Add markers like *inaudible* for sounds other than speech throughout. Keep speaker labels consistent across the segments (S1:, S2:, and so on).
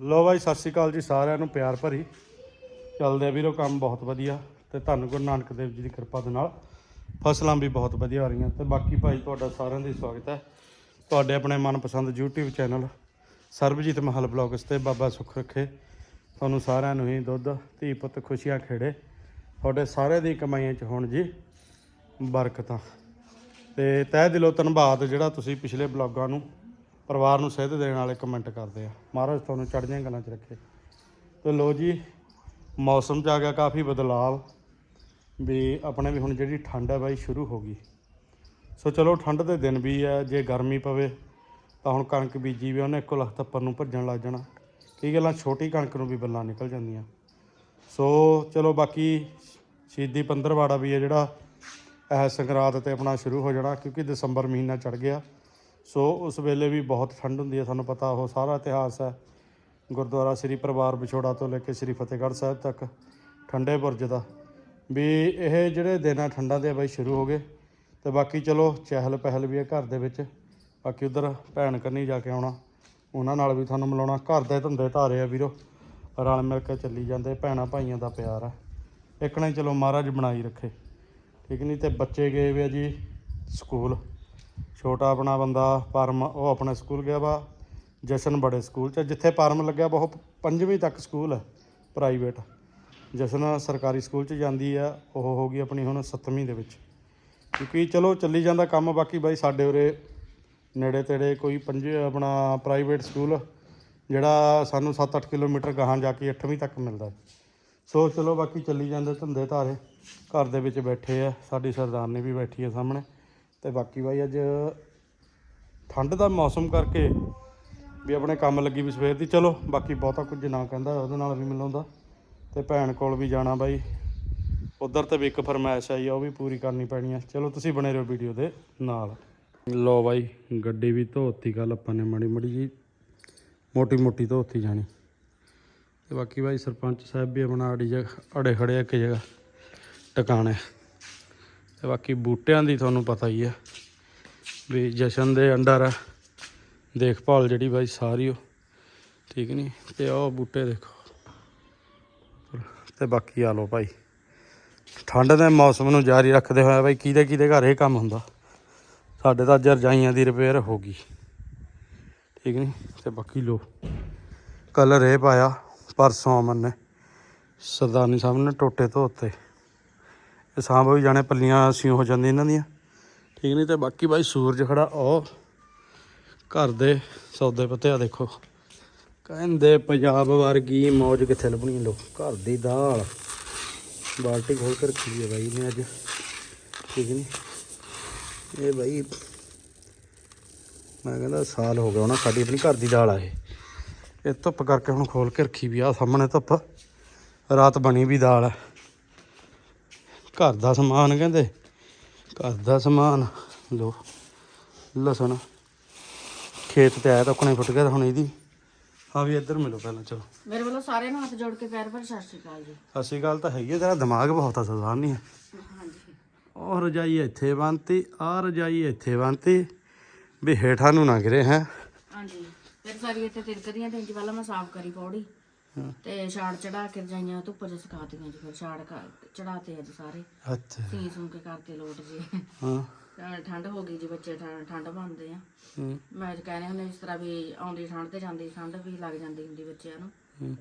S1: ਲੋ ਬਾਈ, ਸਤਿ ਸ਼੍ਰੀ ਅਕਾਲ ਜੀ ਸਾਰਿਆਂ ਨੂੰ, ਪਿਆਰ ਭਰੀ। ਚੱਲਦੇ ਆ ਵੀਰੋ, ਕੰਮ ਬਹੁਤ ਵਧੀਆ ਤੇ ਧੰਨ ਗੁਰੂ ਨਾਨਕ ਦੇਵ ਜੀ ਦੀ ਕਿਰਪਾ ਦੇ ਨਾਲ। ਫਸਲਾਂ ਵੀ ਬਹੁਤ ਵਧੀਆ ਹੋ ਰਹੀਆਂ ਤੇ ਬਾਕੀ ਭਾਈ ਤੁਹਾਡਾ ਸਾਰਿਆਂ ਦਾ ਸਵਾਗਤ ਹੈ। ਤੁਹਾਡੇ ਆਪਣੇ ਮਨਪਸੰਦ YouTube ਚੈਨਲ, ਸਰਬਜੀਤ ਮਹਲ ਬਲੌਗਸ ਤੇ ਬਾਬਾ ਸੁੱਖ ਰੱਖੇ। ਤੁਹਾਨੂੰ ਸਾਰਿਆਂ ਨੂੰ ਹੀ ਦੁੱਧ, ਧੀ ਪੁੱਤ, ਖੁਸ਼ੀਆਂ ਖੇੜੇ। ਤੁਹਾਡੇ ਸਾਰੇ ਦੀ ਕਮਾਈਆਂ 'ਚ ਹੋਣ ਜੀ ਬਰਕਤਾਂ। ਤੇ ਤਹਿ ਦਿਲੋਂ ਧੰਨਵਾਦ ਜਿਹੜਾ ਤੁਸੀਂ ਪਿਛਲੇ ਬਲੌਗਾਂ ਨੂੰ ਪਰਿਵਾਰ ਨੂੰ ਸੇਧ ਦੇਣ ਵਾਲੇ ਕਮੈਂਟ ਕਰਦੇ ਆ। ਮਹਾਰਾਜ ਤੁਹਾਨੂੰ ਚੜ੍ਹਦੀਆਂ ਗੱਲਾਂ 'ਚ ਰੱਖੇ। ਤੇ ਲੋ ਜੀ, ਮੌਸਮ 'ਚ ਆ ਗਿਆ ਕਾਫੀ ਬਦਲਾਵ। ਵੀ ਆਪਣੇ ਵੀ ਹੁਣ ਜਿਹੜੀ ਠੰਡ ਹੈ ਬਾਈ ਸ਼ੁਰੂ ਹੋ ਗਈ। ਸੋ ਚਲੋ ਠੰਡ ਦੇ ਦਿਨ ਵੀ ਹੈ ਜੇ ਗਰਮੀ ਪਵੇ, ਤਾਂ ਹੁਣ ਕਣਕ ਬੀਜੀ ਵੀ ਉਹਨੇ ਇੱਕੋ ਲੱਖ ਤੱਪਰ ਨੂੰ ਭੱਜਣ ਲੱਗ ਜਾਣਾ। ਕੀ ਗੱਲਾਂ ਛੋਟੀ ਕਣਕ ਨੂੰ ਵੀ ਬੱਲਾਂ ਨਿਕਲ ਜਾਂਦੀਆਂ। ਸੋ ਚਲੋ ਬਾਕੀ ਸ਼ਹੀਦੀ ਪੰਦਰਵਾੜਾ ਵੀ ਹੈ ਜਿਹੜਾ, ਇਹ ਸੰਗਰਾਂਦ ਤੇ ਆਪਣਾ ਸ਼ੁਰੂ ਹੋ ਜਾਣਾ, ਕਿਉਂਕਿ ਦਸੰਬਰ ਮਹੀਨਾ ਚੜ ਗਿਆ। ਸੋ ਉਸ ਵੇਲੇ ਵੀ ਬਹੁਤ ਠੰਡ ਹੁੰਦੀ ਹੈ ਤੁਹਾਨੂੰ ਪਤਾ ਉਹ ਸਾਰਾ ਇਤਿਹਾਸ ਹੈ। ਗੁਰਦੁਆਰਾ ਸ੍ਰੀ ਪਰਿਵਾਰ ਵਿਛੋੜਾ ਤੋਂ ਲੈ ਕੇ ਸ੍ਰੀ ਫਤਿਹਗੜ੍ਹ ਸਾਹਿਬ ਤੱਕ, ਠੰਡੇ ਬੁਰਜ ਦਾ। ਵੀ ਇਹ ਜਿਹੜੇ ਦਿਨ ਆ, ਠੰਡਾਂ ਦੇ ਬਾਈ ਸ਼ੁਰੂ ਹੋ ਗਏ। ਤੇ ਬਾਕੀ ਚਲੋ, ਚਹਿਲ ਪਹਿਲ ਵੀ ਹੈ ਘਰ ਦੇ ਵਿੱਚ। ਬਾਕੀ ਉਧਰ ਭੈਣ ਕੰਨੀ ਜਾ ਕੇ ਆਉਣਾ, ਉਹਨਾਂ ਨਾਲ ਵੀ ਤੁਹਾਨੂੰ ਮਿਲਾਉਣਾ। ਘਰ ਦੇ ਧੰਦੇ ਧਾਰੇ ਆ ਵੀਰੋ, ਰਲ ਮਿਲ ਕੇ ਚੱਲੀ ਜਾਂਦੇ, ਭੈਣਾਂ ਭਾਈਆਂ ਦਾ ਪਿਆਰ ਆ। ਇੱਕ ਨੇ ਚਲੋ ਮਹਾਰਾਜ ਬਣਾਈ ਰੱਖੇ। ਠੀਕ ਨਹੀਂ ਤੇ ਬੱਚੇ ਗਏ ਵੇ ਆ ਜੀ ਸਕੂਲ। ਛੋਟਾ ਆਪਣਾ ਬੰਦਾ, ਪਰਮ, ਉਹ ਆਪਣੇ ਸਕੂਲ ਗਿਆ ਵਾ, ਜਸ਼ਨ ਬੜੇ ਸਕੂਲ ਚ ਜਿੱਥੇ ਪਰਮ ਲੱਗਿਆ ਵਾ, ਉਹ ਪੰਜਵੀਂ ਤੱਕ ਸਕੂਲ ਹੈ ਪ੍ਰਾਈਵੇਟ ਜਸ਼ਨ ਸਰਕਾਰੀ ਸਕੂਲ ਚ ਜਾਂਦੀ ਆ, ਉਹ ਹੋ ਗਈ ਆਪਣੀ ਹੁਣ ਸੱਤਵੀਂ ਦੇ ਵਿੱਚ। ਕਿਉਂਕਿ ਚਲੋ ਚੱਲੀ ਜਾਂਦਾ ਕੰਮ, ਬਾਕੀ ਬਾਈ ਸਾਡੇ ਉਰੇ ਨੇੜੇ ਤੇੜੇ ਕੋਈ ਪੰਜ, ਆਪਣਾ ਪ੍ਰਾਈਵੇਟ ਸਕੂਲ, ਜਿਹੜਾ ਸਾਨੂੰ 7-8 ਕਿਲੋਮੀਟਰ ਗਾਹਾਂ ਜਾ ਕੇ 8ਵੀਂ ਤੱਕ ਮਿਲਦਾ। ਸੋ ਚਲੋ ਬਾਕੀ ਚੱਲੀ ਜਾਂਦੇ ਧੰਦੇ ਧਾਰੇ, ਘਰ ਦੇ ਵਿੱਚ ਬੈਠੇ ਆ, ਸਾਡੀ ਸਰਦਾਰਨੀ ਵੀ ਬੈਠੀ ਆ ਸਾਹਮਣੇ। ਤੇ ਬਾਕੀ ਬਾਈ ਅੱਜ ਠੰਡ ਦਾ ਮੌਸਮ ਕਰਕੇ ਵੀ ਆਪਣੇ ਕੰਮ ਲੱਗੀ ਵੀ ਸਵੇਰ ਦੀ। ਚਲੋ, ਬਾਕੀ ਬਹੁਤਾ ਕੁਝ ਨਾ ਕਹਿੰਦਾ ਉਹਦੇ ਨਾਲ ਵੀ ਮਿਲਾਉਂਦਾ ਤੇ ਭੈਣ ਕੋਲ ਵੀ ਜਾਣਾ ਬਾਈ। ਉਧਰ ਤੇ ਵੀ ਇੱਕ ਫਰਮਾਇਸ਼ ਆਈ ਆ, ਉਹ ਵੀ ਪੂਰੀ ਕਰਨੀ ਪੈਣੀ ਆ। ਚਲੋ, ਤੁਸੀਂ ਬਣੇ ਰਹੋ ਵੀਡੀਓ ਦੇ ਨਾਲ। ਲੋ ਬਾਈ, ਗੱਡੀ ਵੀ ਧੋਤੀ ਕੱਲ ਆਪਾਂ ਨੇ ਮੜੀ ਮੜੀ ਜੀ। ਮੋਟੀ ਮੋਟੀ ਧੋਤੀ ਜਾਣੀ। ਤੇ ਬਾਕੀ ਬਾਈ ਸਰਪੰਚ ਸਾਹਿਬ ਵੀ ਆਪਣਾ ਅੜੀ ਜਗ੍ਹਾ, ਅੜੇ ਖੜੇ ਆ ਇੱਕ ਜਗ੍ਹਾ। ਟਿਕਾਣੇ। ਤੇ ਬਾਕੀ ਬੂਟਿਆਂ ਦੀ ਤੁਹਾਨੂੰ ਪਤਾ ਹੀ ਹੈ ਵੀ ਜਸ਼ਨ ਦੇ ਅੰਡਰ ਆ, ਦੇਖਭਾਲ ਜਿਹੜੀ ਬਾਈ ਸਾਰੀ ਉਹ, ਠੀਕ ਨਹੀਂ ਤੇ ਉਹ ਬੂਟੇ ਦੇਖੋ। ਤੇ ਬਾਕੀ ਆ ਲੋ ਭਾਈ। ਠੰਡ ਦੇ ਮੌਸਮ ਨੂੰ ਜਾਰੀ ਰੱਖਦੇ ਹੋਇਆ ਬਾਈ ਕਿਹਦੇ ਕਿਹਦੇ ਘਰ ਇਹ ਕੰਮ ਹੁੰਦਾ? ਸਾਡੇ ਤਾਂ ਅੱਜ ਰਜਾਈਆਂ ਦੀ ਰਿਪੇਅਰ ਹੋ ਗਈ। ਠੀਕ ਨਹੀਂ ਤੇ ਬਾਕੀ ਲੋ ਕਲਰ ਇਹ ਪਾਇਆ, ਪਰਸੋਂ ਅਮਨ ਨੇ। ਸਰਦਾਰਨੀ ਸਾਹਿਬ ਨੇ ਟੋਟੇ ਧੋਤੇ। ਇਹ ਸਾਂਭ ਵੀ ਜਾਣੇ, ਪੱਲੀਆਂ ਸਿਉਂ ਹੋ ਜਾਂਦੀਆਂ ਇਹਨਾਂ ਦੀਆਂ। ਠੀਕ ਨਹੀਂ ਤੇ ਬਾਕੀ ਬਾਈ ਸੂਰਜ ਖੜਾ, ਉਹ ਘਰ ਦੇ ਸੌਦੇ ਪੱਤੇ ਆ ਦੇਖੋ। ਕਹਿੰਦੇ ਪੰਜਾਬ ਵਰਗੀ ਮੌਜ ਕਿੱਥੇ ਲੱਭਣੀ ਲੋ, ਘਰ ਦੀ ਦਾਲ। ਬਾਲਟੀ ਖੋਲ ਕੇ ਰੱਖੀ ਹੈ ਬਾਈ ਨੇ ਅੱਜ। ਠੀਕ ਨਹੀਂ? ਇਹ ਬਾਈ, ਮੈਂ ਕਹਿੰਦਾ ਸਾਲ ਹੋ ਗਿਆ ਹੋਣਾ ਸਾਡੀ ਆਪਣੀ ਘਰ ਦੀ ਦਾਲ ਆ ਇਹ। ਇਹ ਧੁੱਪ ਕਰਕੇ ਹੁਣ ਖੋਲ ਕੇ ਰੱਖੀ ਵੀ ਆ ਸਾਹਮਣੇ ਧੁੱਪ। ਰਾਤ ਬਣੀ ਵੀ ਦਾਲ ਹੈ ਘਰ ਦਾ ਸਮਾਨ ਕਹਿੰਦੇ। ਘਰ ਦਾ ਸਮਾਨ ਲੋ ਲਸਣ ਖੇਤ ਤੇ ਆਇਆ ਤਾਂ ਕੋਨੇ ਫੁੱਟ ਗਿਆ ਤਾਂ ਹੁਣ ਇਹਦੀ। ਹਾਂ ਵੀ ਇੱਧਰ ਮਿਲੋ ਪਹਿਲਾਂ ਚਲੋ।
S2: ਮੇਰੇ ਵੱਲੋਂ ਸਾਰਿਆਂ ਨੂੰ ਹੱਥ ਜੋੜ ਕੇ ਪੈਰ ਪਰ ਸਤਿ ਸ਼੍ਰੀ ਅਕਾਲ ਜੀ।
S1: ਅਸੀਂ ਗੱਲ ਤਾਂ ਹੈਗੀ ਹੈ ਤੇਰਾ ਦਿਮਾਗ ਬਹੁਤ ਆ ਸਰਦਾਰ ਨਹੀਂ ਹੈ
S2: ਹਾਂਜੀ।
S1: ਉਹ ਰਜਾਈ ਇੱਥੇ ਬੰਨਤੀ ਆ ਰਜਾਈ ਇੱਥੇ ਬੰਨਤੀ ਵੀ ਹੇਠਾਂ ਨੂੰ ਨਾ ਗਿਰੇ ਹੈ।
S2: ਹਾਂਜੀ। ਫਿਰ ਸਾਰੀ ਇੱਥੇ ਤਿਰਕਦੀਆਂ ਤੇ ਇੰਜ ਪਹਿਲਾਂ ਮੈਂ ਸਾਫ਼ ਕਰੀ ਪੌੜੀ। ਤੇ ਛਾੜ ਚੜਾ ਕੇ ਰਜਾਈਆਂ ਧੁੱਪ 'ਚ ਸੁਕਾਤੀਆਂ ਜੀ ਫਿਰ ਛਾੜ ਚੜਾਤੇ ਅੱਜ ਸਾਰੇ।
S1: ਅੱਛਾ।
S2: ਸੀ ਸੂ ਕੇ ਕਰਤੇ ਲੋਟ ਜੀ।
S1: ਹਾਂ।
S2: ਠੰਡ ਹੋ ਗਈ ਜੀ ਬੱਚੇ ਠੰਡ ਮੰਨਦੇ ਆ। ਮੈਂ ਕਹਿੰਦੇ ਹੁੰਦੇ ਇਸ ਤਰ੍ਹਾਂ ਵੀ ਆਉਂਦੀ ਠੰਡ ਤੇ ਜਾਂਦੀ ਠੰਡ ਵੀ ਲੱਗ ਜਾਂਦੀ ਹੁੰਦੀ ਬੱਚਿਆਂ ਨੂੰ।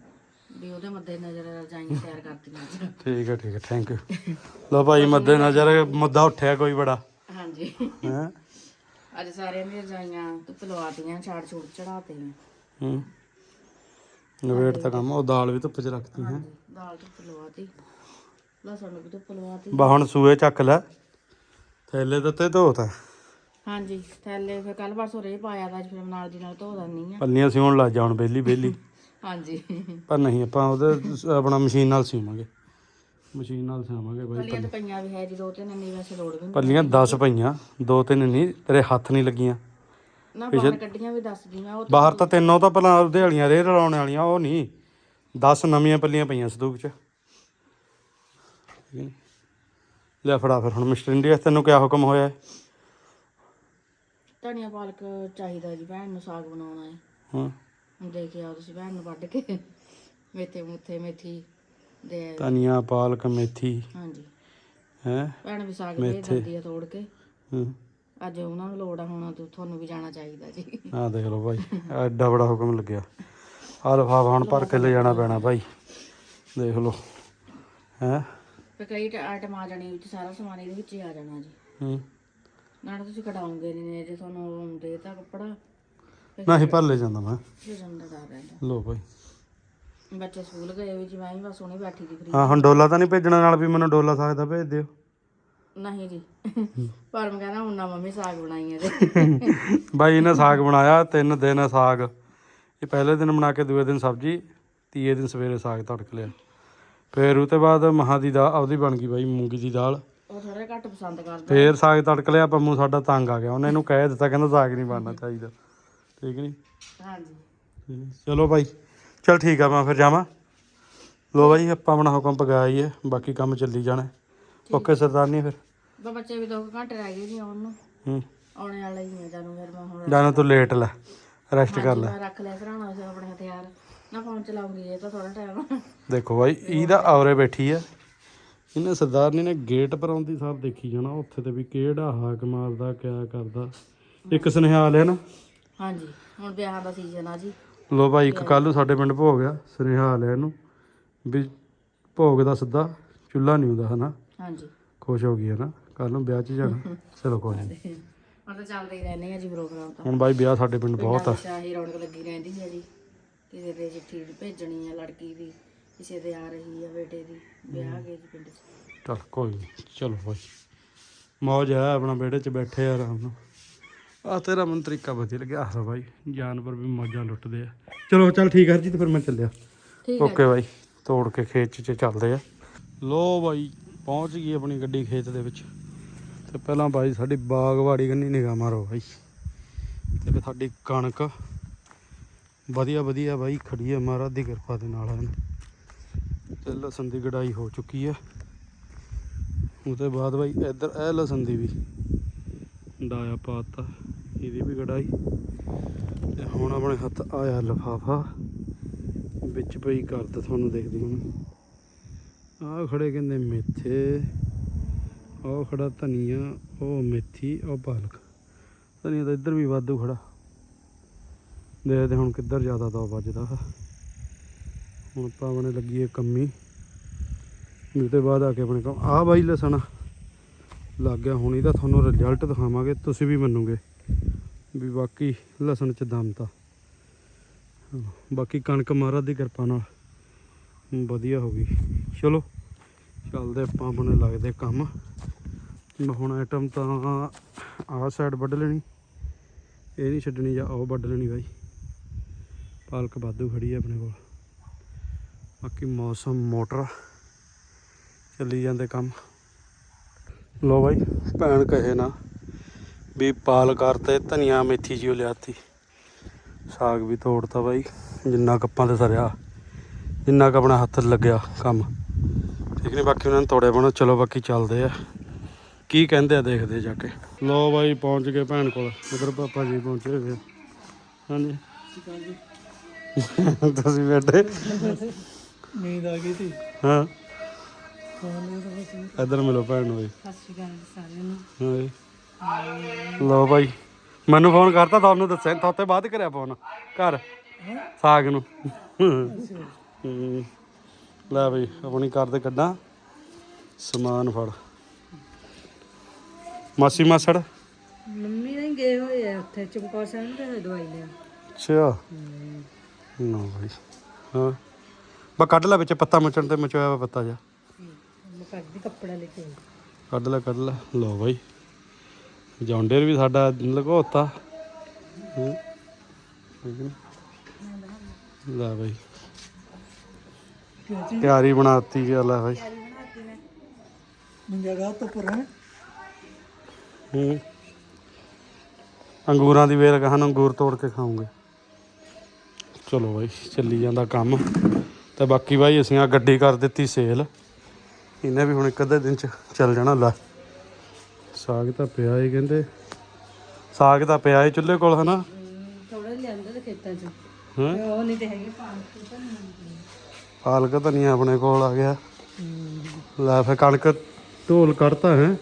S2: ਵੀ ਉਹਦੇ ਮੱਦੇ ਨਜ਼ਰ ਰਜਾਈਆਂ ਤਿਆਰ ਕਰਤੀਆਂ
S1: ਠੀਕ ਹੈ ਠੀਕ ਹੈ ਥੈਂਕ ਯੂ ਲੋ ਭਾਈ ਮੱਦੇ ਨਜ਼ਰ ਮੁੱਦਾ ਉੱਠਿਆ ਕੋਈ ਬੜਾ।
S2: ਹਾਂਜੀ।
S1: ਹੈ?
S2: ਅੱਜ ਸਾਰਿਆਂ ਦੀਆਂ ਰਜਾਈਆਂ ਧੁੱਪ ਲਵਾਤੀਆਂ ਛਾੜ ਛੂੜ ਚੜਾਤੇ
S1: ਹੂੰ। ਨਵੇੜ ਤਾਂ ਕੰਮ ਉਹ ਦਾਲ ਵੀ ਧੁੱਪ 'ਚ ਰੱਖਤੀ ਹੈ।
S2: ਦਾਲ ਧੁੱਪ ਲਵਾਤੀ। ਲਸਣ ਵੀ ਧੁੱਪ ਲਵਾਤੀ।
S1: ਬਾ ਹੁਣ ਸੂਏ ਚੱਕ ਲੈ ਥੈਲੇ ਦਿੱਤੇ ਧੋਤਾ
S2: ਹਾਂਜੀ ਥੈਲੇ ਫਿਰ ਕੱਲ ਪਰਸੋਂ ਰੇ ਪਾਇਆ ਤਾਂ ਅੱਜ ਫਿਰ ਨਾਲ ਦੀ ਨਾਲ ਧੋ ਦਿੰਨੀ ਆ।
S1: ਪੱਲੀਆਂ ਸਿਉਣ ਲੱਗ ਜਾ ਹੁਣ ਬੇਲੀ ਬੇਲੀ
S2: ਹਾਂਜੀ।
S1: ਪਰ ਨਹੀਂ ਆਪਾਂ ਉਹਦੇ ਆਪਣਾ ਮਸ਼ੀਨ ਨਾਲ ਸਿਉਵਾਂਗੇ ਮਸ਼ੀਨ ਨਾਲ ਸਿਉਵਾਂਗੇ ਬਾਈ
S2: ਪੱਲੀਆਂ ਤਾਂ ਪਈਆਂ ਵੀ ਹੈ ਜੀ ਦੋ ਤਿੰਨ ਨਹੀਂ ਵੈਸੇ ਲੋੜ ਵੀ ਨਹੀਂ
S1: ਪੱਲੀਆਂ 10 ਪਈਆਂ ਦੋ ਤਿੰਨ ਨਹੀਂ ਤੇਰੇ ਹੱਥ ਨਹੀਂ ਲੱਗੀਆਂ।
S2: ਨਾ ਬਾਹਰ ਕੱਢੀਆਂ ਵੀ ਦੱਸਦੀ ਮੈਂ ਉਹ
S1: ਬਾਹਰ ਤਾਂ ਤਿੰਨ ਤਾਂ ਪਹਿਲਾਂ ਉਹਦੇ ਵਾਲੀਆਂ ਰੇਹ ਰਲਾਉਣ ਵਾਲੀਆਂ ਉਹ ਨਹੀਂ। 10 ਨਵੀਆਂ ਪੱਲੀਆਂ ਪਈਆਂ ਸੰਦੂਕ 'ਚ? ਲੈ ਫੜਾ ਫਿਰ ਹੁਣ ਮਿਸਟਰ ਇੰਡੀਆ ਤੈਨੂੰ ਕਿਆ ਹੁਕਮ ਹੋਇਆ? ਹੈ?
S2: ਧਨੀਆ ਪਾਲਕ ਚਾਹੀਦਾ ਜੀ ਭੈਣ ਨੂੰ ਸਾਗ ਬਣਾਉਣਾ ਹੈ।
S1: ਹਾਂ
S2: ਦੇ ਕੇ ਆਓ ਤੁਸੀਂ ਭੈਣ ਨੂੰ ਵੱਢ ਕੇ। ਮੇਥੇ ਮੁੱਥੇ ਮੇਥੀ ਦੇ
S1: ਧਨੀਆ ਪਾਲਕ ਮੇਥੀ।
S2: ਹਾਂਜੀ।
S1: ਹੈ?
S2: ਭੈਣ ਵੀ ਸਾਗ ਦੇ ਦਿੰਦੀ ਆ ਤੋੜ ਕੇ।
S1: ਹੂੰ।
S2: ਅੱਜ ਉਹਨਾਂ ਨੂੰ ਲੋੜ ਆ ਹੁਣ ਤੇ ਤੁਹਾਨੂੰ ਵੀ ਜਾਣਾ ਚਾਹੀਦਾ ਜੀ।
S1: ਆ ਦੇਖ ਲਓ ਭਾਈ ਐਡਾ ਬੜਾ ਹੁਕਮ ਲੱਗਿਆ। ਆਹ ਲਿਫਾਫਾ ਹੁਣ ਭਰ ਕੇ ਲੈ ਜਾਣਾ ਪੈਣਾ ਭਾਈ ਦੇਖ ਲਓ ਹੈ?
S2: ਤੇ ਕਈ ਟ- ਆਈਟਮ ਆ ਜਾਣੀ ਵਿੱਚ ਸਾਰਾ ਸਮਾਨ ਇਹਦੇ ਵਿੱਚ ਹੀ ਆ ਜਾਣਾ ਜੀ।
S1: ਹੂੰ।
S2: ਨਾਲੇ ਤੁਸੀਂ ਕਢਾਉਂਗੇ ਨਹੀਂ ਜੇ ਤੁਹਾਨੂੰ ਦੇਤਾ ਕੱਪੜਾ।
S1: ਨਹੀਂ ਭਰ ਲੈ ਜਾਂਦਾ ਮੈਂ।
S2: ਫਿਰ ਜਾਂਦਾ ਡਰ ਰਹਿੰਦਾ।
S1: ਲੋ ਭਾਈ
S2: ਬੱਚੇ ਸਕੂਲ ਗਏ ਵੀ ਜੀ ਮੈਂ ਵੀ ਬਸ ਹੁਣੇ ਬੈਠੀ ਦੀ ਫਰੀ
S1: ਹਾਂ ਹੁਣ ਡੋਲਾ ਤਾਂ ਨਹੀਂ ਭੇਜਣ ਨਾਲ ਵੀ ਮੈਨੂੰ ਡੋਲਾ ਸਾਗ ਦਾ ਭੇਜ ਦਿਓ।
S2: ਨਹੀਂ ਜੀ। ਪਰ ਮੈਂ ਕਹਿੰਦਾ ਹੁਣ ਨਾ ਮੰਮੀ ਸਾਗ ਬਣਾਈ ਇਹਦੇ।
S1: ਬਾਈ ਇਹਨੇ ਸਾਗ ਬਣਾਇਆ ਤਿੰਨ ਦਿਨ ਸਾਗ। ਇਹ ਪਹਿਲੇ ਦਿਨ ਬਣਾ ਕੇ ਦੂਏ ਦਿਨ ਸਬਜ਼ੀ ਤੀਏ ਦਿਨ ਸਵੇਰੇ ਸਾਗ ਤੜਕ ਲਿਆ। ਫਿਰ ਉਹ ਤੋਂ ਬਾਅਦ ਮਹਾਂ ਦੀ ਦਾਲ ਉਹਦੀ ਬਣ ਗਈ ਬਾਈ ਮੂੰਗੀ ਦੀ ਦਾਲ।
S2: ਉਹ ਥੋੜਾ ਘੱਟ ਪਸੰਦ ਕਰਦਾ
S1: ਫੇਰ ਸਾਗ ਤੜਕ ਲਿਆ ਪੰਮੂ ਸਾਡਾ ਤੰਗ ਆ ਗਿਆ। ਉਹਨੇ ਇਹਨੂੰ ਕਹਿ ਦਿੱਤਾ ਕਹਿੰਦਾ ਸਾਗ ਨਹੀਂ ਬਣਨਾ ਚਾਹੀਦਾ। ਠੀਕ ਨਹੀਂ?
S2: ਹਾਂਜੀ।
S1: ਚਲੋ ਭਾਈ ਚਲ ਠੀਕ ਆ ਮੈਂ ਫਿਰ ਜਾਵਾਂ। ਲੋ ਭਾਈ ਆਪਾਂ ਆਪਣਾ ਹੁਕਮ ਪਗਾਈਏ ਬਾਕੀ ਕੰਮ ਚੱਲੀ ਜਾਣਾ। ਓਕੇ ਸਰਦਾਰਨੀ ਫਿਰ।
S2: ਬਾ ਬੱਚੇ ਵੀ ਦੋ ਕੁ ਘੰਟੇ ਰਹਿ ਗਏ ਜੀ ਆਉਣ ਨੂੰ।
S1: ਹੂੰ।
S2: ਆਉਣੇ ਵਾਲਾ ਹੀ ਹੈ ਜਾਨੂੰ ਫਿਰ ਮੈਂ ਹੁਣ।
S1: ਜਾਣਾ ਤੂੰ ਲੇਟ ਲੈ ਰੈਸਟ ਕਰ ਲੈ।
S2: ਮੈਂ ਰੱਖ ਲਿਆ ਸਰਾਣਾ ਸੀ ਆਪਣੇ ਹਥਿਆਰ ਨਾ ਫੋਨ ਚਲਾਉਂਗੀ ਇਹ ਤਾਂ ਥੋੜਾ ਟਾਈਮ
S1: ਦੇਖੋ ਭਾਈ ਇਹਦਾ ਔਰੇ ਬੈਠੀ ਆ। ਇਹਨੇ ਸਰਦਾਰਨੀ ਨੇ ਗੇਟ ਪਰ ਆਉਂਦੀ ਸਾਹਿਬ ਦੇਖੀ ਜਾਣਾ ਉੱਥੇ ਤੇ ਵੀ ਕਿਹੜਾ ਹਾਕ ਮਾਰਦਾ ਕਿਆ ਕਰਦਾ। ਇੱਕ ਸੁਨੇਹਾ ਲਿਆ ਨਾ।
S2: ਹਾਂਜੀ ਹੁਣ ਵਿਆਹ ਦਾ ਸੀਜ਼ਨ ਆ ਜੀ।
S1: ਲੋ ਭਾਈ ਇੱਕ ਕੱਲ੍ਹ ਨੂੰ ਸਾਡੇ ਪਿੰਡ ਭੋਗ ਆ ਸੁਨੇਹਾ ਆ ਲਿਆ ਇਹਨੂੰ। ਵੀ ਭੋਗ ਦਾ ਸਿੱਧਾ ਚੁੱਲ੍ਹਾ ਨਹੀਂ ਹੁੰਦਾ ਹਨਾ।
S2: ਹਾਂਜੀ।
S1: ਖੁਸ਼ ਹੋ ਗਈ ਹੈ ਨਾ। ਕੱਲ ਨੂੰ ਵਿਆਹ 'ਚ ਜਾਣਾ। ਚਲੋ ਕੋਈ ਨਹੀਂ
S2: ਹੁਣ ਤਾਂ ਚੱਲਦੇ ਹੀ ਰਹਿੰਦੇ ਆ ਜੀ ਪ੍ਰੋਗਰਾਮ ਤਾਂ।
S1: ਹੁਣ ਬਾਈ ਵਿਆਹ ਸਾਡੇ ਪਿੰਡ ਬਹੁਤ ਆ।
S2: ਸ਼ਾਹੀ ਰੌਣਕ ਲੱਗੀ ਰਹਿੰਦੀ ਹੈ ਜੀ। ਕਿਸੇ ਦੇ ਚਿੱਠੀ ਭੇਜਣੀ ਆ ਲੜਕੀ ਦੀ ਕਿਸੇ ਦੇ ਆ ਰਹੀ ਆ ਬੇਟੇ ਦੀ। ਵਿਆਹ ਗਏ ਜੀ ਪਿੰਡ 'ਚ।
S1: ਚਲ ਕੋਈ ਨਹੀਂ ਚਲੋ ਭਾਈ ਮੌਜ ਆ ਆਪਣਾ ਵਿਹੜੇ 'ਚ ਬੈਠੇ ਆ ਆਰਾਮ ਨਾਲ। ਆ ਤੇਰਾ ਮਨ ਤਰੀਕਾ ਵਧੀਆ ਲੱਗਿਆ। ਆਹ ਭਾਈ ਜਾਨਵਰ ਵੀ ਮੌਜਾਂ ਲੁੱਟਦੇ ਆ। ਚਲੋ ਚੱਲ ਠੀਕ ਹੈ ਜੀ ਤੇ ਫਿਰ ਮੈਂ ਚੱਲਿਆ। Okay bye. ਤੋੜ ਕੇ ਖੇਤ 'ਚ ਚੱਲਦੇ ਆ। ਲੋ ਬਾਈ। ਪਹੁੰਚ ਗਈ ਆਪਣੀ ਗੱਡੀ ਖੇਤ ਦੇ ਵਿੱਚ। ਤੇ ਪਹਿਲਾਂ ਬਾਈ ਸਾਡੀ ਬਾਗਵਾੜੀ ਕੰਨੀ ਨਿਗਾਹ ਮਾਰੋ ਬਾਈ ਤੇ ਸਾਡੀ ਕਣਕ ਵਧੀਆ ਵਧੀਆ ਬਾਈ ਖੜੀ ਹੈ ਮਹਾਰਾਜ ਦੀ ਕਿਰਪਾ ਦੇ ਨਾਲ। ਤੇ ਲਸਣ ਦੀ ਗੜਾਈ ਹੋ ਚੁੱਕੀ ਹੈ ਉਹਦੇ ਬਾਅਦ ਬਾਈ ਇੱਧਰ ਇਹ ਲਸਣ ਦੀ ਵੀ ਡਾਇਆ ਪਾਤਾ, ਇਹਦੀ ਵੀ ਗੜਾਈ। ਤੇ ਹੁਣ ਆਪਣੇ ਹੱਥ ਆਇਆ ਲਫਾਫਾ, ਵਿੱਚ ਪਈ ਕਰਦਾ ਤੁਹਾਨੂੰ ਦੇਖਦੀ ਹੁਣ ਆਹ ਖੜੇ ਕਹਿੰਦੇ ਮੇਥੇ ਉਹ ਖੜਾ ਧਨੀਆ ਉਹ ਮੇਥੀ ਉਹ ਪਾਲਕ। ਧਨੀਆ ਤਾਂ ਇੱਧਰ ਵੀ ਵਾਧੂ ਖੜਾ। ਦੇਖਦੇ ਹੁਣ ਕਿੱਧਰ ਜ਼ਿਆਦਾ ਦਾ ਵੱਜਦਾ ਹੁਣ ਪਾਵਣੇ ਲੱਗੀ ਹੈ ਕੰਮੀ। ਉਸ ਤੋਂ ਬਾਅਦ ਆ ਕੇ ਆਪਣੇ ਕੰਮ ਆਹ ਬਾਈ ਲਸਣ। ਲੱਗ ਗਿਆ, ਹੁਣ ਇਹਦਾ ਤੁਹਾਨੂੰ ਰਿਜ਼ਲਟ ਦਿਖਾਵਾਂਗੇ, ਤੁਸੀਂ ਵੀ ਮੰਨੋਗੇ। ਵੀ ਬਾਕੀ ਲਸਣ ਚ ਦਮ ਤਾਂ। ਬਾਕੀ ਕਣਕ ਮਹਾਰਾਜ ਦੀ ਕਿਰਪਾ ਨਾਲ। ਵਧੀਆ ਹੋ ਗਈ। ਚਲੋ, ਚੱਲਦੇ ਆਪਾਂ ਆਪਣੇ ਲੱਗਦੇ ਕੰਮ। ਮੈਂ ਹੁਣ ਆਈਟਮ ਤਾਂ ਆਹ ਸਾਈਡ ਵੱਢ ਲੈਣੀ। ਇਹ ਨਹੀਂ ਛੱਡਣੀ ਜਾਂ ਉਹ ਵੱਢ ਲੈਣੀ ਬਾਈ। ਪਾਲਕ ਵਾਧੂ ਖੜੀ ਹੈ ਆਪਣੇ ਕੋਲ। ਬਾਕੀ ਮੌਸਮ ਮੋਟਰ ਚੱਲੀ ਜਾਂਦੇ ਕੰਮ। ਲੋ ਬਾਈ, ਭੈਣ ਕਹੇ ਨਾ ਵੀ ਪਾਲ ਕਰਤੇ ਧਨੀਆ ਮੇਥੀ ਜਿਉ ਲਿਆਤੀ। ਸਾਗ ਵੀ ਤੋੜਤਾ ਬਾਈ। ਜਿੰਨਾ ਕੱਪਾਂ ਤੇ ਸਰਿਆ, ਜਿੰਨਾ ਕੁ ਆਪਣਾ ਹੱਥ ਲੱਗਿਆ ਕੰਮ। ਠੀਕ ਨਹੀਂ ਬਾਕੀ ਉਹਨਾਂ ਨੇ ਤੋੜੇ ਬਣਾ ਚਲੋ ਬਾਕੀ ਚੱਲਦੇ ਆ। ਕੀ ਕਹਿੰਦੇ ਆ ਦੇਖਦੇ ਜਾ ਕੇ। ਲੋ ਬਾਈ ਪਹੁੰਚ ਗਏ ਭੈਣ ਕੋਲ। ਉਧਰ ਪਾਪਾ ਜੀ ਪਹੁੰਚੇ ਹੋਏ ਆ। ਹਾਂਜੀ। ਤੁਸੀਂ ਬੈਠੇ?
S3: ਨੀਂਦ ਆ ਗਈ ਸੀ।
S1: ਹਾਂ। ਇੱਧਰ ਮਿਲੋ ਭੈਣ ਨੂੰ ਬਾਈ। ਲਓ ਭਾਈ ਮੈਨੂੰ ਫੋਨ ਕਰਤਾ ਤੁਹਾਨੂੰ ਦੱਸਿਆ ਤੋਤੇ ਬਾਅਦ ਕਰਿਆ ਫੋਨ। ਘਰ ਸਾਗ ਨੂੰ। ਹੂੰ। ਲੈ ਬਈ ਆਪਣੀ ਘਰ ਦੇ ਕੱਢਾਂ। ਸਮਾਨ ਫੜ। ਮਾਸੀ ਮਾਸੜ?
S3: ਮੰਮੀ ਨੇ ਗਏ ਹੋਏ ਆ ਉੱਥੇ ਚਮਕੌਰ ਸਾਹਿਬ ਤੇ ਦਵਾਈ ਲੈਣ।
S1: ਅੱਛਾ। ਨਾ ਭਾਈ ਹਾਂ। ਬਾ ਕੱਢ ਲੈ ਵਿੱਚ ਪੱਤਾ ਮਚਣ ਤੇ ਮਚੋਇਆ ਪੱਤਾ ਜਾ
S3: ਮੈਂ ਕੱਢ ਦੀ ਕੱਪੜਾ ਲੈ ਕੇ
S1: ਕੱਢ ਲੈ ਕੱਢ ਲੈ। ਲਓ ਭਾਈ ਜੌਂਡੇਰ ਵੀ ਸਾਡਾ ਲਗੋਤਾ ਹੂੰ। ਠੀਕ ਨੀ? ਲੈ ਤਿਆਰੀ ਬਣਾਤੀ ਗਿਆ ਲੈ ਭਾਈ
S3: ਮੰਗਿਆ ਗਾ ਤੋਂ ਪਰ ਹੈ।
S1: ਹੂੰ ਅੰਗੂਰਾਂ ਦੀ ਵੇਲ ਕਹਾਂ ਅੰਗੂਰ ਤੋੜ ਕੇ ਖਾਉਂਗੇ। ਚਲੋ ਭਾਈ ਚੱਲੀ ਜਾਂਦਾ ਕੰਮ। ਤੇ ਬਾਕੀ ਭਾਈ ਅਸੀਂ ਆ ਗੱਡੀ ਕਰ ਦਿੱਤੀ ਸੇਲ। ਇਹਨੇ ਵੀ ਹੁਣ ਇੱਕ ਅੱਧੇ ਦਿਨ ਚ ਚੱਲ ਜਾਣਾ ਲੈ। ਸਾਗ ਤਾਂ ਪਿਆ ਹੀ ਕਹਿੰਦੇ। ਸਾਗ ਤਾਂ ਪਿਆ ਹੀ ਚੁੱਲ੍ਹੇ ਕੋਲ ਹਨਾ?
S3: ਥੋੜਾ ਲਿਆਂਦਾ ਤੇ ਖੇਤਾਂ ਚ।
S1: ਹਾਂ।
S3: ਉਹ ਨਹੀਂ ਤੇ ਹੈਗੇ ਨਹੀਂ।
S1: ਪਾਲਕ ਧਨੀਆ ਆਪਣੇ ਕੋਲ ਆ ਗਿਆ। ਲੈ ਫੇ ਕਣਕ ਢੋਲ ਕੱਢਤਾ ਹੈ।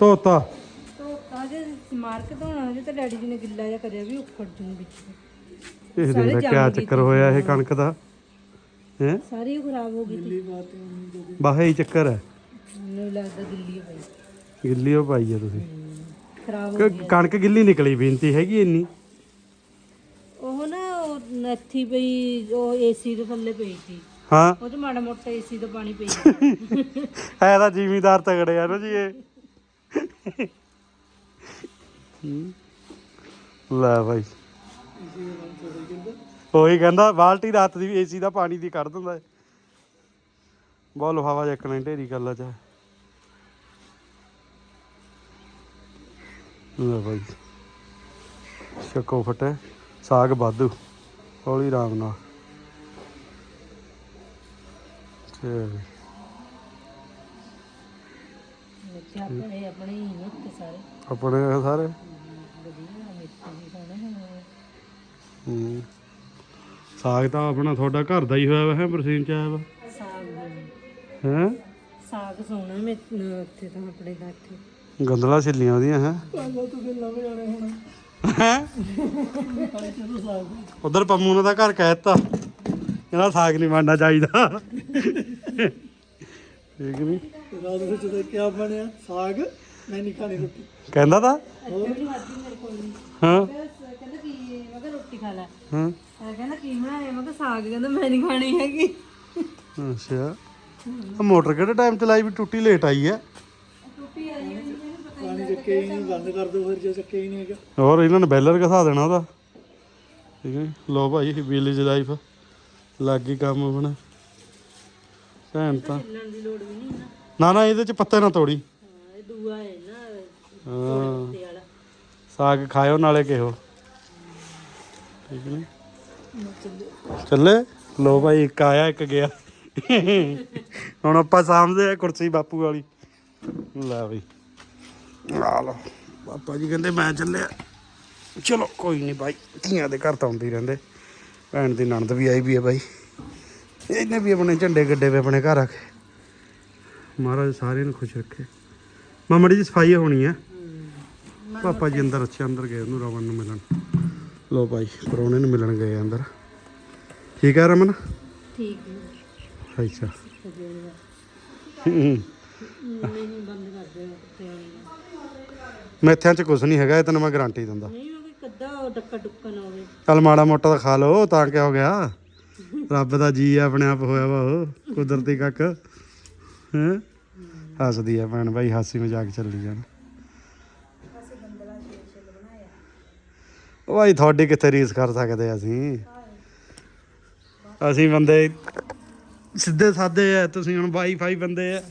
S1: ਤੋਤਾ
S3: ਧੋਤਾ ਜੇ ਮਾਰਕ ਧੋਣਾ ਜੇ ਤਾਂ ਡੈਡੀ ਜੀ ਨੇ ਗਿੱਲਾ ਜਿਹਾ ਕਰਿਆ ਵੀ ਉੱਪਰ ਜੂ ਵਿੱਚ।
S1: ਇਹ ਦਿਨ ਦਾ ਕਿਆ ਚੱਕਰ ਹੋਇਆ ਇਹ ਕਣਕ ਦਾ। ਹੈ?
S3: ਸਾਰੀ ਖਰਾਬ ਹੋ ਗਈ
S1: ਬਾਹੇ ਹੀ ਚੱਕਰ ਹੈ।
S3: ਮੈਨੂੰ ਲੱਗਦਾ ਦਿੱਲੀ ਪਈ
S1: ਗਿੱਲੀ ਉਹ ਪਾਈ ਆ ਤੁਸੀਂ।
S3: ਖਰਾਬ ਹੋ
S1: ਕਣਕ ਗਿੱਲੀ ਨਿਕਲੀ ਬੇਨਤੀ ਹੈਗੀ ਇੰਨੀ।
S3: ਨੱਥੀ ਪਈ ਉਹ ਏਸੀ ਦੇ ਥੱਲੇ ਪਈ ਸੀ।
S1: ਹਾਂ।
S3: ਉਹ ਚ ਮਾੜਾ ਮੋਟਾ ਏਸੀ ਦਾ ਪਾਣੀ ਪਈ।
S1: ਹੈ ਤਾਂ ਜ਼ਿਮੀਦਾਰ ਤਗੜੇ ਆ ਨਾ ਜੀ ਇਹ। ਲੈ ਭਾਈ ਉਹੀ ਕਹਿੰਦਾ ਬਾਲਟੀ ਰਾਤ ਦੀ ਏਸੀ ਦਾ ਪਾਣੀ ਦੀ ਕੱਢ ਦਿੰਦਾ ਬਹੁਤ ਲਫਾਵਾ ਚੱਕਣਾ ਢੇਰੀ ਕੱਲਾ ਚ ਲੈ ਭਾਈ ਸ਼ੱਕੋ ਫਟੇ ਸਾਗ ਵਾਧੂ। ਹੌਲੀ ਆਰਾਮ ਨਾਲ। ਤੇ
S3: ਵਿੱਚ ਆਪਣੇ ਆਪਣੇ ਹੀ ਨੇ ਉੱਤੇ ਸਾਰੇ।
S1: ਆਪਣੇ ਇਹ ਸਾਰੇ?
S3: ਵਧੀਆ ਮਿੱਟੀ ਵੀ ਸੋਹਣੇ ਹੋਣੇ
S1: ਹੂੰ ਸਾਗ ਤਾਂ ਆਪਣਾ ਤੁਹਾਡਾ ਘਰ ਦਾ ਹੀ ਹੋਇਆ ਵਾ ਹੈ ਬਰਸੀਨ ਚ ਆਇਆ ਵਾ
S3: ਸਾਗ
S1: ਹੈ?
S3: ਸਾਗ ਸੋਹਣਾ ਮੈਂ ਉੱਥੇ ਤਾਂ ਆਪਣੇ ਦਾ ਇੱਥੇ
S1: ਗੰਦਲਾ ਛਿੱਲੀਆਂ ਉਹਦੀਆਂ ਹੈ? ਉਧਰ ਪੰਮੂ ਨੇ ਤਾਂ ਘਰ ਕਹਿ ਦਿੱਤਾ। ਇਹਦਾ ਸਾਗ ਨਹੀਂ ਬਣਨਾ ਚਾਹੀਦਾ। ਠੀਕ ਨਹੀਂ
S4: ਰਾਤ ਵਿੱਚ ਤਾਂ ਕਿਆ ਬਣਿਆ ਸਾਗ ਮੈਂ ਨਹੀਂ ਖਾਣੀ ਰੋਟੀ।
S1: ਕਹਿੰਦਾ ਤਾਂ? ਹਾਂ।
S3: ਕਹਿੰਦਾ ਕੀ ਮੈਂ ਕਿਹਾ ਰੋਟੀ ਖਾ ਲੈ।
S1: ਹਾਂ।
S3: ਕਹਿੰਦਾ ਕੀ ਬਣਾਇਆ ਮੈਂ ਕਿਹਾ ਸਾਗ ਕਹਿੰਦਾ ਮੈਂ ਨਹੀਂ ਖਾਣੀ ਹੈਗੀ।
S1: ਅੱਛਾ। ਆ ਮੋਟਰ ਕਿਹੜੇ ਟਾਈਮ ਚਲਾਈ ਵੀ ਟੁੱਟੀ ਲੇਟ ਆਈ ਹੈ?
S4: ਚੱਕੇ ਹੀ ਨਹੀਂ ਬੰਦ ਕਰ ਦੋ ਫਿਰ ਜੇ ਚੱਕੇ ਹੀ ਨਹੀਂ ਹੈਗਾ।
S1: ਹੋਰ ਇਹਨਾਂ ਨੇ ਬੈਲਰ ਘਸਾ ਦੇਣਾ ਉਹਦਾ। ਠੀਕ ਹੈ ਲੋ ਭਾਈ ਵਿਲੇਜ ਲਾਈਫ। ਲੱਗ ਗਈ ਕੰਮ ਆਪਣਾ। ਭੈਣ ਤਾਂ
S3: ਚੱਲਣ ਦੀ ਲੋੜ ਵੀ ਨਹੀਂ ਨਾ।
S1: ਨਾ ਨਾ ਇਹਦੇ ਚ ਪੱਤੇ ਨਾ ਤੋੜੀ।
S3: ਹਾਂ ਇਹ ਦੂਆ ਹੈ ਨਾ
S1: ਹਾਂ।
S3: ਤੇ ਵਾਲਾ।
S1: ਸਾਗ ਖਾਇਓ ਨਾਲੇ ਕਿਹੋ। ਠੀਕ ਨੇ ਚੱਲੇ? ਲੋ ਭਾਈ ਇੱਕ ਆਇਆ ਇੱਕ ਗਿਆ। ਹੁਣ ਆਪਾਂ ਸਾਹਮਣੇ ਕੁਰਸੀ ਬਾਪੂ ਵਾਲੀ। ਲੈ ਬਈ। ਆ ਲੋ ਪਾਪਾ ਜੀ ਕਹਿੰਦੇ ਮੈਂ ਚੱਲਿਆ। ਚਲੋ ਕੋਈ ਨਹੀਂ ਬਾਈ ਧੀਆਂ ਦੇ ਘਰ ਤਾਂ ਆਉਂਦੇ ਹੀ ਰਹਿੰਦੇ। ਭੈਣ ਦੀ ਨਣਦ ਵੀ ਆਈ ਵੀ ਹੈ ਬਾਈ। ਇਹਨੇ ਵੀ ਆਪਣੇ ਝੰਡੇ ਗੱਡੇ ਵੇ ਆਪਣੇ ਘਰ ਆ ਕੇ ਮਹਾਰਾਜ ਸਾਰਿਆਂ ਨੂੰ ਖੁਸ਼ ਰੱਖੇ। ਮਾਮੜੀ ਦੀ ਸਫ਼ਾਈ ਹੋਣੀ ਹੈ। ਪਾਪਾ ਜੀ ਅੰਦਰ ਅੱਛੇ ਅੰਦਰ ਗਏ ਉਹਨੂੰ ਰਮਨ ਨੂੰ ਮਿਲਣ। ਲੋ ਭਾਈ ਪਰੋਣੇ ਨੂੰ ਮਿਲਣ ਗਏ ਅੰਦਰ। ਠੀਕ ਹੈ ਰਮਨ?
S3: ਠੀਕ ਹੈ।
S1: ਅੱਛਾ।
S3: ਨਹੀਂ ਬੰਦ ਕਰ ਦੇ
S1: ਮੈਥਿਆਂ ਚ ਕੁਝ ਨਹੀਂ ਹੈਗਾ ਇਹ ਤੈਨੂੰ ਮੈਂ ਗਾਰੰਟੀ ਦਿੰਦਾ।
S3: ਨਹੀਂ ਉਹ ਕੱਦਾ ਉਹ ਡੱਕਾ ਡੁੱਕਾ ਨਾ ਹੋਵੇ।
S1: ਚੱਲ ਮਾੜਾ ਮੋਟਾ ਤਾਂ ਖਾ ਲਓ ਤਾਂ ਕਿਆ ਹੋ ਗਿਆ? ਰੱਬ ਦਾ ਜੀ ਆਪਣੇ ਆਪ ਹੋਇਆ ਵਾ ਉਹ ਕੁਦਰਤੀ ਕੱਕ ਹੈ? ਹੱਸਦੀ ਆ ਭੈਣ ਭਾਈ ਹਾਸੀ ਮਜ਼ਾਕ ਚੱਲੀ ਜਾਣ। ਉਹ ਭਾਈ ਤੁਹਾਡੀ ਕਿੱਥੇ ਰੀਸ ਕਰ ਸਕਦੇ ਅਸੀਂ? ਅਸੀਂ ਬੰਦੇ ਸਿੱਧੇ ਸਾਦੇ ਆ ਤੁਸੀਂ ਹੁਣ ਵਾਈਫਾਈ ਬੰਦੇ ਆ।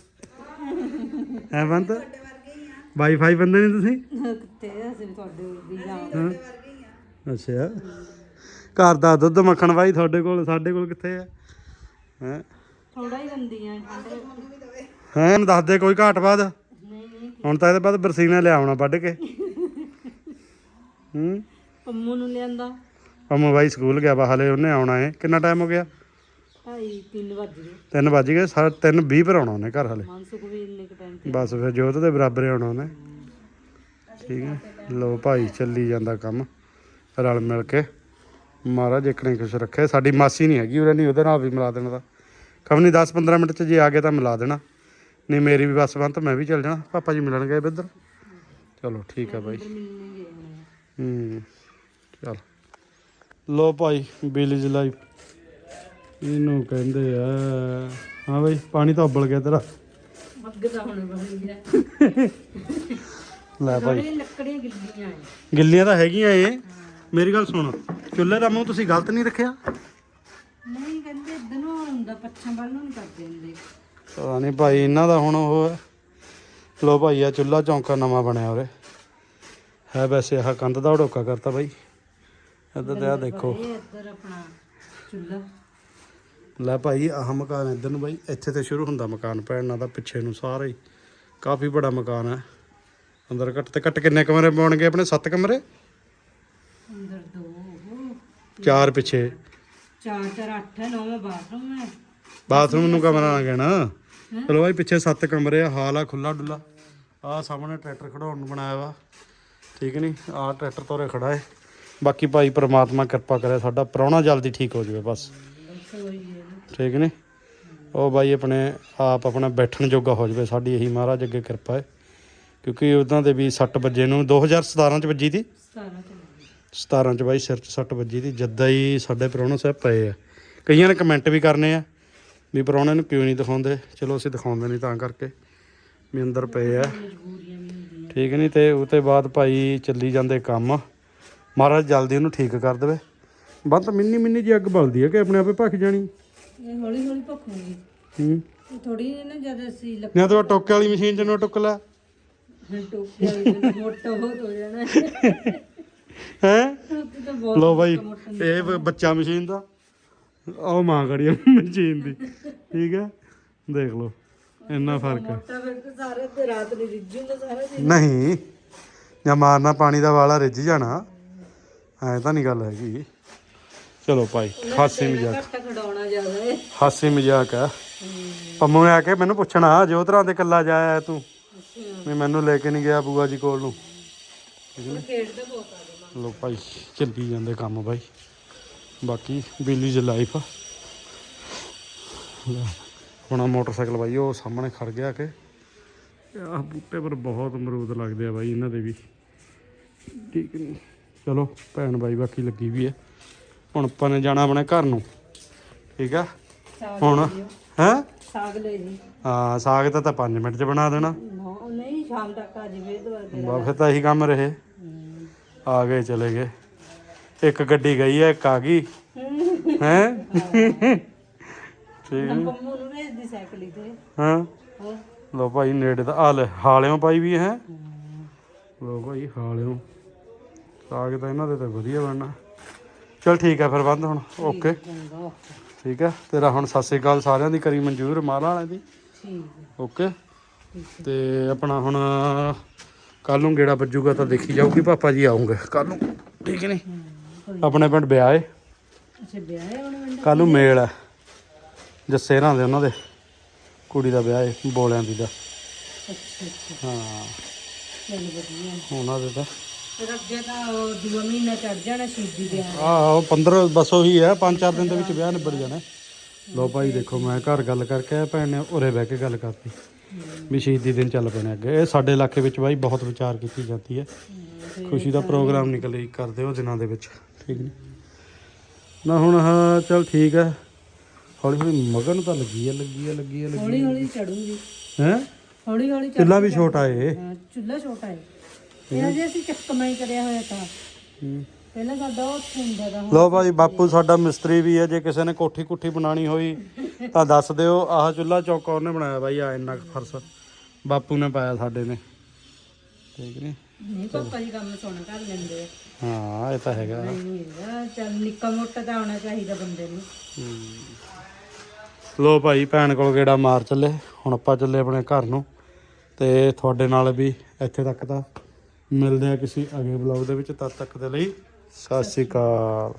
S1: ਹੈ ਬੰਦ ਵਾਈਫਾਈ ਬੰਦੇ ਨਹੀਂ ਤੁਸੀਂ?
S3: ਕੁੱਤੇ ਅਸੀਂ ਵੀ ਤੁਹਾਡੇ ਵੀ ਜਾ
S1: ਹਾਂ। ਅੱਛਾ। ਘਰ ਦਾ ਦੁੱਧ ਮੱਖਣ ਬਾਈ ਤੁਹਾਡੇ ਕੋਲ ਸਾਡੇ ਕੋਲ ਕਿੱਥੇ ਆ? ਹੈ?
S3: ਥੋੜਾ ਹੀ ਗੰਦੀਆਂ
S1: ਹੈ ਦੱਸ ਦੇ ਕੋਈ ਘਾਟ ਬਾਦ ਹੁਣ ਤਾਂ ਇਹਦੇ ਬਾਅਦ ਬਰਸੀਨਾ ਲਿਆਉਣਾ ਵੱਢ ਕੇ। *laughs* ਹੂੰ?
S3: ਪੰਮੂ ਨੂੰ ਲਿਆਂਦਾ।
S1: ਅਮੂ ਬਾਈ ਸਕੂਲ ਗਿਆ ਵਾ ਹਲੇ ਉਹਨੇ ਆਉਣਾ ਹੈ ਕਿੰਨਾ ਟਾਈਮ ਹੋ ਗਿਆ?
S3: ਤਿੰਨ ਵੱਜ ਗਏ।
S1: 3 ਵੱਜ ਗਏ ਸਾ 3:20 ਪਰ ਆਉਣਾ ਉਹਨੇ ਘਰ ਹਲੇ।
S3: ਮਾਨਸੁਖ ਵੀ ਇੰਨੇ ਕੁ ਟਾਈਮ ਤੇ।
S1: ਬਸ ਫਿਰ ਜੋਤ ਦੇ ਬਰਾਬਰ ਹੀ ਆਉਣਾ ਉਹਨੇ। ਠੀਕ ਹੈ। ਲੋ ਭਾਈ ਚੱਲੀ ਜਾਂਦਾ ਕੰਮ ਰਲ ਮਿਲ ਕੇ। ਮਹਾਰਾਜ ਇੱਕਣੇ ਖੁਸ਼ ਰੱਖੇ ਸਾਡੀ ਮਾਸੀ ਨਹੀਂ ਹੈਗੀ ਉਹਨੇ ਨਹੀਂ ਉਹਦੇ ਨਾਲ ਵੀ ਮਿਲਾ ਦੇਣਾ ਤਾਂ। ਕਮਨੀ 10-15 ਮਿੰਟ ਚ ਜੇ ਆ ਗਏ ਤਾਂ ਮਿਲਾ ਦੇਣਾ। ਨਹੀਂ ਮੇਰੀ ਵੀ ਬਸ ਬੰਤ ਮੈਂ ਵੀ ਚੱਲ ਜਾਣਾ। ਪਾਪਾ ਜੀ ਮਿਲਣ ਗਏ ਇੱਧਰ। ਚਲੋ ਠੀਕ ਬਾਈ
S3: ਆ।
S1: ਹੂੰ। ਚਲ। ਲੋ ਭਾਈ ਵਿਲੇਜ ਲਾਈਫ ਇਹਨੂੰ ਕਹਿੰਦੇ ਆ ਹਾਂ ਬਾਈ ਪਾਣੀ ਤਾਂ ਉਬਲ ਗਿਆ ਤੇਰਾ।
S3: ਅੱਗ ਤਾਂ ਹੁਣ ਬਣ ਗਿਆ।
S1: ਲੈ ਭਾਈ।
S3: ਲੱਕੜੀਆਂ ਗਿੱਲੀਆਂ ਆ
S1: ਗਿੱਲੀਆਂ ਤਾਂ ਹੈਗੀਆਂ ਏ। ਮੇਰੀ ਗੱਲ ਸੁਣ ਚੁੱਲ੍ਹੇ ਦਾ ਮੂੰਹ ਤੁਸੀਂ ਗਲਤ ਨਹੀਂ ਰੱਖਿਆ?
S3: ਨਹੀਂ ਕਹਿੰਦੇ ਇਦਾਂ ਨੂੰ ਹੁੰਦਾ ਪੱਛਮ ਵੱਲ ਨੂੰ ਨਹੀਂ ਕਰ ਦਿੰਦੇ।
S1: ਪਤਾ ਨਹੀਂ ਭਾਈ ਇਹਨਾਂ ਦਾ ਹੁਣ ਉਹ ਹੈ। ਲੋ ਭਾਈ ਆ ਚੁੱਲ੍ਹਾ ਚੌਂਕਾ ਨਵਾਂ ਬਣਿਆ ਉਰੇ। ਹੈ ਵੈਸੇ ਆਹ ਕੰਧ ਦਾ ਢੋਕਾ ਕਰਤਾ ਬਾਈ। ਇੱਧਰ ਤੇ ਆ ਦੇਖੋ।
S3: ਇਹ ਇੱਧਰ ਆਪਣਾ ਚੁੱਲ੍ਹਾ।
S1: ਲੈ ਭਾਈ ਆਹ ਮਕਾਨ ਇੱਧਰ ਨੂੰ ਬਾਈ। ਇੱਥੇ ਤੇ ਸ਼ੁਰੂ ਹੁੰਦਾ ਮਕਾਨ ਪੈਣਾ ਦਾ ਪਿੱਛੇ ਨੂੰ ਸਾਰਾ ਹੀ। ਕਾਫੀ ਬੜਾ ਮਕਾਨ ਹੈ। ਅੰਦਰ ਘੱਟ ਤੇ ਘੱਟ ਕਿੰਨੇ ਕਮਰੇ ਪਾਉਣਗੇ ਆਪਣੇ? 7 ਕਮਰੇ?
S3: ਅੰਦਰ ਦੋ।
S1: ਚਾਰ ਪਿੱਛੇ।
S3: ਚਾਰ ਚਾਰ ਅੱਠ ਹੈ ਨੌਵਾਂ ਬਾਥਰੂਮ ਹੈ।
S1: ਬਾਥਰੂਮ ਨੂੰ ਕਮਰਾ ਨਾ ਕਹਿਣਾ। ਚਲੋ ਭਾਈ ਪਿੱਛੇ ਸੱਤ ਕਮਰੇ ਆ। ਹਾਲ ਆ ਖੁੱਲਾ ਡੁੱਲਾ ਆ ਸਾਹਮਣੇ ਟਰੈਕਟਰ ਖੜਾਉਣ ਨੂੰ ਬਣਾਇਆ ਵਾ। ਠੀਕ ਨਹੀਂ ਆ ਟਰੈਕਟਰ ਤੋਰੇ ਖੜਾ ਏ। ਬਾਕੀ ਭਾਈ ਪ੍ਰਮਾਤਮਾ ਕਿਰਪਾ ਕਰੇ ਸਾਡਾ ਪ੍ਰਾਹੁਣਾ ਜਲਦੀ ਠੀਕ ਹੋ ਜਾਵੇ ਬਸ। ਠੀਕ ਨਹੀਂ ਉਹ ਬਾਈ ਆਪਣੇ ਆਪ ਆਪਣਾ ਬੈਠਣ ਜੋਗਾ ਹੋ ਜਾਵੇ ਸਾਡੀ ਇਹੀ ਮਹਾਰਾਜ ਅੱਗੇ ਕਿਰਪਾ ਹੈ। ਕਿਉਂਕਿ ਉਹਨਾਂ ਦੇ ਵੀ ਸੱਟ ਵੱਜੇ ਨੂੰ 2017 ਚ ਵੱਜੀ ਤੀ?
S3: 17 ਚ
S1: 17 ਚ ਬਾਈ ਸਿਰ 'ਚ ਸੱਟ ਵੱਜੀ ਤੀ ਜਦਾਂ ਹੀ ਸਾਡੇ ਪ੍ਰਾਹੁਣਾ ਸਾਹਿਬ ਪਏ ਆ। ਕਈਆਂ ਨੇ ਕਮੈਂਟ ਵੀ ਕਰਨੇ ਆ ਵੀ ਪ੍ਰਾਹੁਣੇ ਨੂੰ ਕਿਉਂ ਨਹੀਂ ਦਿਖਾਉਂਦੇ? ਚਲੋ ਅਸੀਂ ਦਿਖਾਉਂਦੇ ਨਹੀਂ ਤਾਂ ਕਰਕੇ ਵੀ ਅੰਦਰ ਪਏ ਆ। ਠੀਕ ਨਹੀਂ ਤੇ ਉਹ ਤੇ ਬਾਅਦ ਭਾਈ ਚੱਲੀ ਜਾਂਦੇ ਕੰਮ। ਮਹਾਰਾਜ ਜਲਦੀ ਉਹਨੂੰ ਠੀਕ ਕਰ ਦੇਵੇ। ਬੰਦ ਮਿੰਨੀ ਮਿੰਨੀ ਜੀ ਅੱਗ ਬਲਦੀ ਹੈ ਕਿ ਆਪਣੇ ਆਪੇ ਭੱਖ ਜਾਣੀ।
S3: ਇਹ ਹੌਲੀ ਹੌਲੀ ਭੁੱਖੂਗੀ
S1: ਹੂੰ
S3: ਨਾ ਜਦ ਅਸੀਂ ਲੱਕ
S1: ਨਾ ਤਾਂ ਉਹ ਟੋਕੇ ਵਾਲੀ ਮਸ਼ੀਨ 'ਚ ਨਾ ਟੁੱਕ ਲੈ।
S3: ਟੋਪੀ ਵਾਲੀ ਮੋਟਾ ਹੋ ਜਾਣਾ।
S1: ਲੋ ਬਾਈ ਇਹ ਬੱਚਾ ਮਸ਼ੀਨ ਦਾ। ਉਹ ਮਾਂ ਕੜੀ ਮਸ਼ੀਨ ਦੀ। ਠੀਕ ਹੈ? ਦੇਖ ਲਓ ਇੰਨਾ ਫ਼ਰਕ ਹੈ।
S3: ਮੋਟਾ ਫਿਰ ਤਾਂ ਸਾਰੇ ਤੇ ਰਾਤ ਨੂੰ ਰਿੱਝੂਗਾ ਸਾਰਾ ਦਿਨ।
S1: ਨਹੀਂ ਜਾਂ ਮਾਰਨਾ ਪਾਣੀ ਦਾ ਵਾਲਾ ਰਿੱਝ ਜਾਣਾ। ਐ ਤਾਂ ਨਹੀਂ ਗੱਲ ਹੈਗੀ। ਚਲੋ ਭਾਈ ਹਾਸੇ ਮਜ਼ਾਕ।
S3: ਘੱਟ ਖਡਾਉਣਾ ਜ਼ਿਆਦਾ ਹੈ
S1: ਹਾਸੇ ਮਜ਼ਾਕ ਆ। ਪੰਮੂ ਨੇ ਆ ਕੇ ਮੈਨੂੰ ਪੁੱਛਣਾ ਜੋ ਤਰ੍ਹਾਂ ਦੇ ਕੱਲਾ ਜਾਇਆ ਤੂੰ? ਵੀ ਮੈਨੂੰ ਲੈ ਕੇ ਨਹੀਂ ਗਿਆ ਬੂਆ ਜੀ ਕੋਲ ਨੂੰ।
S3: ਖੇਡਦਾ ਬਹੁਤ ਆ
S1: ਲੋ ਭਾਈ ਚੱਲੀ ਜਾਂਦੇ ਕੰਮ ਭਾਈ। ਬਾਕੀ ਬਿੱਲੀ ਦੀ ਲਾਈਫ ਆ। ਹੁਣ ਆਹ ਮੋਟਰਸਾਈਕਲ ਭਾਈ ਉਹ ਸਾਹਮਣੇ ਖੜ ਗਿਆ ਕਿ। ਆਹ ਬੂਟੇ ਪਰ ਬਹੁਤ ਅਮਰੂਦ ਲੱਗਦੇ ਆ ਭਾਈ ਇਹਨਾਂ ਦੇ ਵੀ। ਠੀਕ ਨਹੀਂ ਚਲੋ ਭੈਣ ਭਾਈ ਬਾਕੀ ਲੱਗੀ ਵੀ ਹੈ ਹੁਣ ਆਪਾਂ ਨੇ ਜਾਣਾ ਆਪਣੇ ਘਰ ਨੂੰ। ਠੀਕ ਆ? ਹੁਣ ਹੈ?
S3: ਸਾਗ ਲੈ ਜੀ
S1: ਹਾਂ ਸਾਗ ਤਾਂ ਤਾਂ 5 ਮਿੰਟ 'ਚ ਬਣਾ ਦੇਣਾ।
S3: ਨਹੀਂ ਸ਼ਾਮ ਤੱਕ ਆ ਜਵੇ ਦੁਬਾਰਾ
S1: ਬਾ ਫਿਰ ਤਾਂ ਇਹੀ ਕੰਮ ਰਹੇ। ਆ ਗਏ ਚਲੇ ਗਏ। ਇੱਕ ਗੱਡੀ ਗਈ ਹੈ ਇੱਕ ਆ ਗਈ। ਹੈ। ਠੀਕ ਹੈ
S3: ਪੰਮੂ ਨੂੰ ਭੇਜਦੀ ਸਾਈਕਲ ਹੀ ਤੇ।
S1: ਹਾਂ।
S3: ਹੋਰ?
S1: ਲੋ ਭਾਈ ਨੇੜੇ ਦਾ ਆ ਲੈ ਹਾਲਿਓਂ ਪਾਈ ਵੀ ਹੈ। ਲੋ ਭਾਈ ਹਾਲਿਓਂ। ਸਾਗ ਤਾਂ ਇਹਨਾਂ ਦੇ ਤਾਂ ਵਧੀਆ ਬਣਨਾ। ਚਲ ਠੀਕ ਹੈ ਫਿਰ ਬੰਦ ਹੁਣ ਓਕੇ।
S3: ਚੰਗਾ
S1: ਠੀਕ ਹੈ ਤੇਰਾ ਹੁਣ ਸਤਿ ਸ੍ਰੀ ਅਕਾਲ ਸਾਰਿਆਂ ਦੀ ਕਰੀ ਮਨਜ਼ੂਰ ਮਾਲਾ ਵਾਲਿਆਂ ਦੀ।
S3: ਠੀਕ
S1: ਓਕੇ। ਤੇ ਆਪਣਾ ਹੁਣ ਕੱਲ ਨੂੰ ਗੇੜਾ ਵੱਜੂਗਾ ਤਾਂ ਦੇਖੀ ਜਾਊਗੀ ਪਾਪਾ ਜੀ ਆਉਂਗੇ ਕੱਲ ਨੂੰ ਠੀਕ ਨਹੀਂ? ਆਪਣੇ ਪਿੰਡ ਵਿਆਹ। ਏ
S3: ਅੱਛਾ ਵਿਆਹ ਹੁਣ
S1: ਕੱਲ ਨੂੰ ਮੇਲ ਹੈ ਜੱਸੇ ਰਾਂ ਦੇ ਉਹਨਾਂ ਦੇ ਕੁੜੀ ਦਾ ਵਿਆਹ ਏ ਬੋਲਿਆਂ ਦੀ ਦਾ।
S3: ਅੱਛਾ ਅੱਛਾ।
S1: ਹਾਂ।
S3: ਚੱਲ ਵਧੀਆ।
S1: ਉਹਨਾਂ ਦੇ ਤਾਂ।
S3: ਫਿਰ ਅੱਗੇ ਤਾਂ ਉਹ ਦੂਆ ਮਹੀਨਾ ਚੜ ਜਾਣਾ ਸ਼ਹੀਦੀ ਦੇ
S1: ਆਹ 15 ਬਸ ਉਹੀ ਹੈ 5-4 ਦਿਨ ਦੇ ਵਿੱਚ ਵਿਆਹ ਨਿਬੜ ਜਾਣਾ। ਲੋ ਭਾਈ ਦੇਖੋ ਮੈਂ ਘਰ ਗੱਲ ਕਰਕੇ ਆਇਆ ਭੈਣ ਨੇ ਉਰੇ ਬਹਿ ਕੇ ਗੱਲ ਕਰਤੀ। ਵੀ ਸ਼ਹੀਦੀ ਦਿਨ ਚੱਲ ਪੈਣੇ ਅੱਗੇ। ਇਹ ਸਾਡੇ ਇਲਾਕੇ ਵਿੱਚ ਬਾਈ ਬਹੁਤ ਵਿਚਾਰ ਕੀਤੀ ਜਾਂਦੀ ਹੈ। ਖੁਸ਼ੀ ਦਾ ਪ੍ਰੋਗਰਾਮ ਨਿਕਲੇ ਕਰਦੇ ਉਹ ਦਿਨਾਂ ਦੇ ਵਿੱਚ। ਠੀਕ ਨਹੀਂ ਨਾ ਹੁਣ ਹਾਂ ਚਲ ਠੀਕ ਹੈ। ਹੌਲੀ ਹੌਲੀ ਮਗਨ ਤਾਂ ਲੱਗੀ ਹੈ ਲੱਗੀ ਹੈ ਲੱਗੀ ਹੈ ਲੱਗੀ
S3: ਹੌਲੀ ਹੌਲੀ ਚੜੂਗੀ।
S1: ਹੈ?
S3: ਹੌਲੀ ਹੌਲੀ ਚੜ੍ਹ-
S1: ਚੁੱਲਾ ਵੀ ਛੋਟਾ ਏ।
S3: ਹਾਂ, ਚੁੱਲ੍ਹਾ ਛੋਟਾ ਹੈ ਇਹ ਅਜੇ ਅਸੀਂ ਚੱਕਮਾ ਹੀ ਕਰਿਆ ਹੋਇਆ ਤਾਂ। ਪਹਿਲਾਂ ਸਾਡਾ ਉਹ ਹੁੰਦਾ ਦਾ
S1: ਲੋ ਭਾਈ ਬਾਪੂ ਸਾਡਾ ਮਿਸਤਰੀ ਵੀ ਹੈ। ਜੇ ਕਿਸੇ ਨੇ ਕੋਠੀ ਕੁੱਠੀ ਬਣਾਣੀ ਹੋਈ ਤਾਂ ਦੱਸ ਦਿਓ। ਆਹ ਚੁੱਲਾ ਚੌਕਾ ਉਹਨੇ ਬਣਾਇਆ ਬਾਈ ਆ ਇੰਨਾ ਫਰਸ਼ ਬਾਪੂ ਨੇ ਪਾਇਆ ਸਾਡੇ ਨੇ। ਠੀਕ ਨਹੀਂ
S3: ਨਹੀਂ ਪਾਪਾ ਜੀ ਕੰਮ ਸੋਹਣਾ ਕਰ ਲੈਂਦੇ ਆ।
S1: ਹਾਂ ਇਹ ਤਾਂ
S3: ਹੈਗਾ। ਚੱਲ ਨਿੱਕਾ ਮੋਟਾ ਤਾਂ ਆਉਣਾ ਚਾਹੀਦਾ ਬੰਦੇ ਨੂੰ।
S1: ਲੋ ਭਾਈ ਭੈਣ ਕੋਲ ਗੇੜਾ ਮਾਰ ਚੱਲੇ। ਹੁਣ ਆਪਾਂ ਚੱਲੇ ਆਪਣੇ ਘਰ ਨੂੰ। ਤੇ ਤੁਹਾਡੇ ਨਾਲ ਵੀ ਇੱਥੇ ਤੱਕ ਤਾਂ ਮਿਲਦੇ ਆ ਕਿਸੇ ਅਗਲੇ ਬਲੌਗ ਦੇ ਵਿੱਚ ਤਦ ਤੱਕ ਦੇ ਲਈ ਸਤਿ ਸ਼੍ਰੀ ਅਕਾਲ।